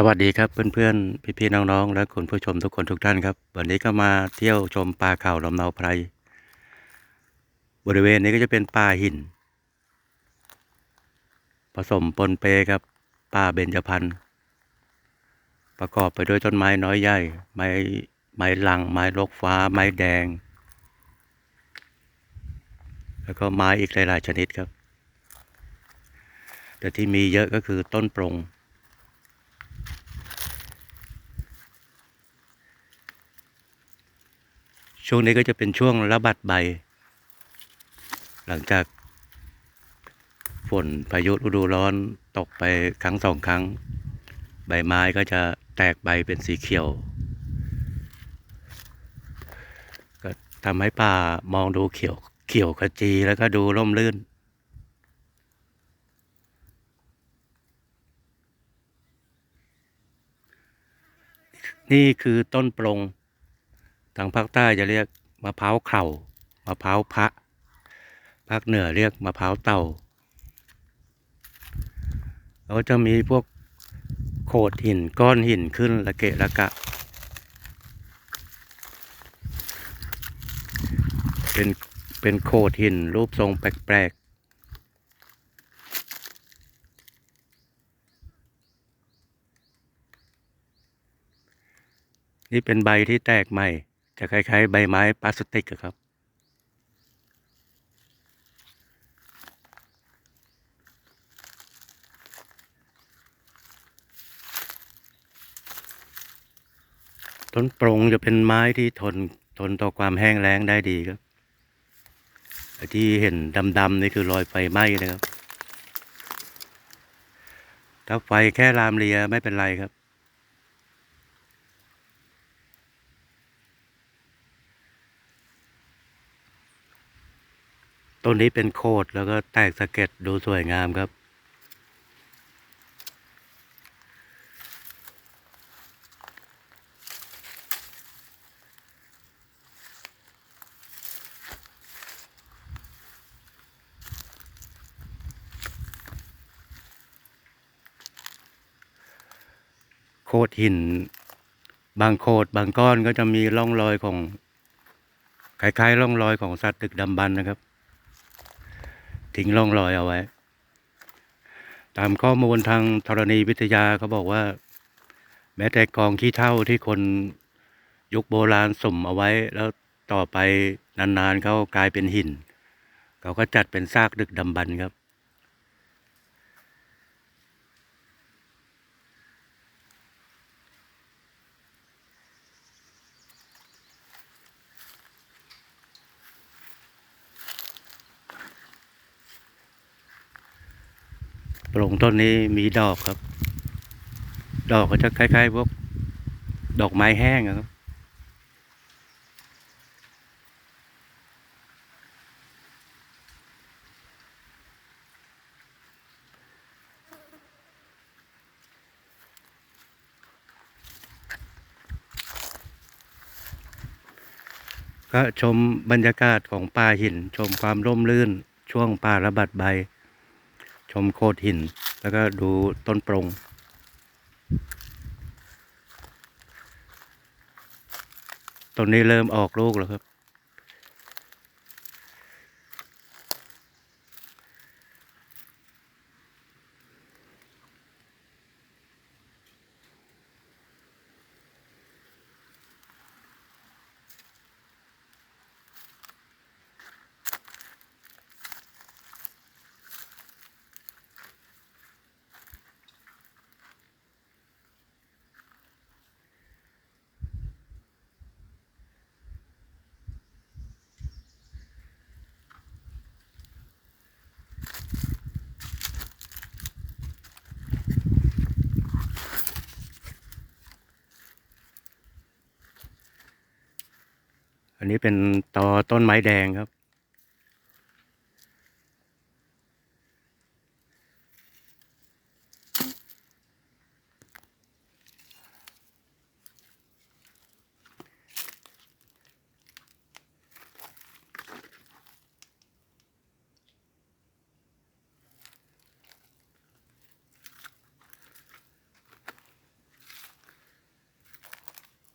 สวัสดีครับเพื่อนๆ พี่ๆ น้องๆ และคุณผู้ชมทุกคนทุกท่านครับ วันนี้ก็มาเที่ยวชมป่าเขาลำเนาไพร บริเวณนี้ก็จะเป็นป่าหิน ผสมปนเปกับป่าเบญจพรรณประกอบไปด้วยต้นไม้น้อยใหญ่ ไม้ไม้ลัง ไม้ลกฟ้า ไม้แดง แล้วก็ไม้อีกหลายๆ ชนิดครับ แต่ที่มีเยอะก็คือต้นปรง ช่วงนี้ก็จะเป็นช่วงระบัดใบ หลังจากฝนพายุฤดูร้อนตกไปครั้งสองครั้ง ใบไม้ก็จะแตกใบเป็นสีเขียว ก็ทำให้ป่ามองดูเขียวเขียวขจีแล้วก็ดูร่มรื่น นี่คือต้นปรง ทางภาคใต้จะเรียกมะพร้าวเข่ามะพร้าวพระภาคเหนือเรียกมะพร้าวเต่าแล้วจะมีพวกโขดหินก้อนหินขึ้นระเกะระกะ เป็นเป็นโขดหินรูปทรงแปลกๆ นี่เป็นใบที่แตกใหม่ จะคล้ายๆ ใบไม้พลาสติกครับ ต้นปรงจะเป็นไม้ที่ทนทนต่อความแห้งแล้งได้ดีครับ ที่เห็นดำๆนี่คือรอยไฟไหม้นะครับ ถ้าไฟแค่ลามเลียไม่เป็นไรครับ ต้นนี้เป็นโคดแล้วก็แตกสะเก็ดดูสวยงามครับ โคดหิน บางโคดบางก้อนก็จะมีร่องรอยของคล้ายๆร่องรอยของสัตว์ดึกดำบรรนะครับ ทิ้งร่องรอยเอาไว้ ตามข้อมูลทางธรณีวิทยาเขาบอกว่า แม้แต่กองขี้เถ้าที่คนยุคโบราณสุ่มเอาไว้ แล้วต่อไปนานๆเขากลายเป็นหิน เขาก็จัดเป็นซากดึกดำบรรพ์ครับ ลงต้นนี้มีดอกครับ ดอกก็จะคล้ายๆพวกดอกไม้แห้งอะครับ ก็ชมบรรยากาศของป่าหิน ชมความร่มรื่นช่วงป่าระบัดใบ ชมโคดหิน แล้วก็ดูต้นปรง ต้นนี้เริ่มออกลูกแล้วครับ อันนี้เป็นตอต้นไม้แดงครับ